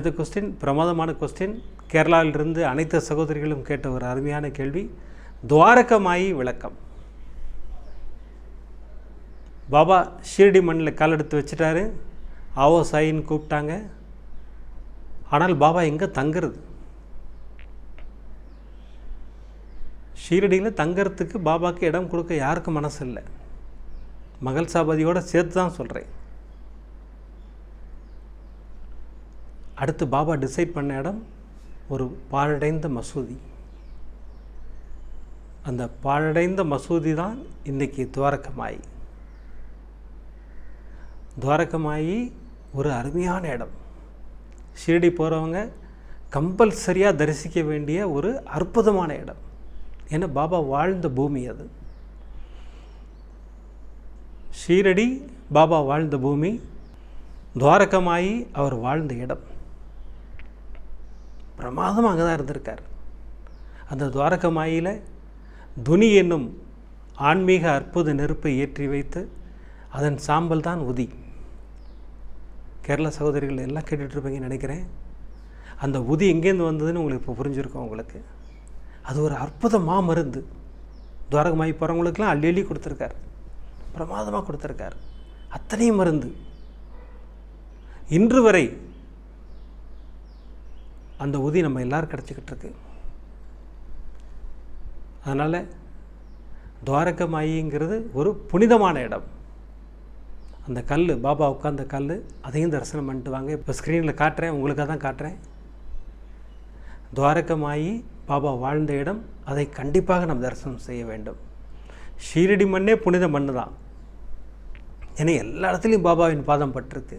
அடுத்த கொஸ்டின் பிரமாதமான கொஸ்டின் கேரளாவிலிருந்து அனைத்து சகோதரிகளும் கேட்ட ஒரு அருமையான கேள்வி. துவாரகமாயி விளக்கம். பாபா ஷீரடி மண்ணில் கால் எடுத்து வச்சுட்டாரு. ஆவோ சாயின்னு கூப்பிட்டாங்க. ஆனால் பாபா எங்கே தங்குறது? ஷீரடியில் தங்கறதுக்கு பாபாவுக்கு இடம் கொடுக்க யாருக்கும் மனசு இல்லை மகள் சாபதியோடு சேர்த்து தான் சொல்கிறேன் அடுத்து பாபா டிசைட் பண்ண இடம் ஒரு பாழடைந்த மசூதி. அந்த பாழடைந்த மசூதி தான் இன்றைக்கி துவாரகமாயி. துவாரகமாயி ஒரு அருமையான இடம். ஷிரடி போகிறவங்க கம்பல்சரியாக தரிசிக்க வேண்டிய ஒரு அற்புதமான இடம். ஏன்னா பாபா வாழ்ந்த பூமி அது. ஷீரடி பாபா வாழ்ந்த பூமி துவாரகமாயி அவர் வாழ்ந்த இடம். பிரமாதமாக அங்கே தான் இருந்திருக்கார். அந்த துவாரக மாயில் துனி என்னும் ஆன்மீக அற்புத நெருப்பை ஏற்றி வைத்து அதன் சாம்பல் தான் உதி. கேரள சகோதரிகள் எல்லாம் கேட்டுட்ருப்பீங்கன்னு நினைக்கிறேன். அந்த உதி எங்கேருந்து வந்ததுன்னு உங்களுக்கு இப்போ புரிஞ்சுருக்கோம் உங்களுக்கு. அது ஒரு அற்புத மாமருந்து. துவாரகமாயி போகிறவங்களுக்கெல்லாம் அள்ளி அள்ளி கொடுத்துருக்கார். பிரமாதமாக கொடுத்துருக்கார். அத்தனையும் மருந்து. இன்று வரை அந்த உதவி நம்ம எல்லாரும் கிடச்சிக்கிட்டு இருக்கு அதனால் துவாரகமாயிங்கிறது ஒரு புனிதமான இடம். அந்த கல் பாபா உட்காந்த கல் அதையும் தரிசனம் பண்ணிட்டு வாங்க. இப்போ ஸ்க்ரீனில் காட்டுறேன் உங்களுக்காக தான் காட்டுறேன். துவாரகமாயி பாபா வாழ்ந்த இடம் அதை கண்டிப்பாக நாம் தரிசனம் செய்ய வேண்டும். ஷீரடி மண்ணே புனித மண்ணு தான் ஏன்னா எல்லா இடத்துலையும் பாபாவின் பாதம் பட்டிருக்கு.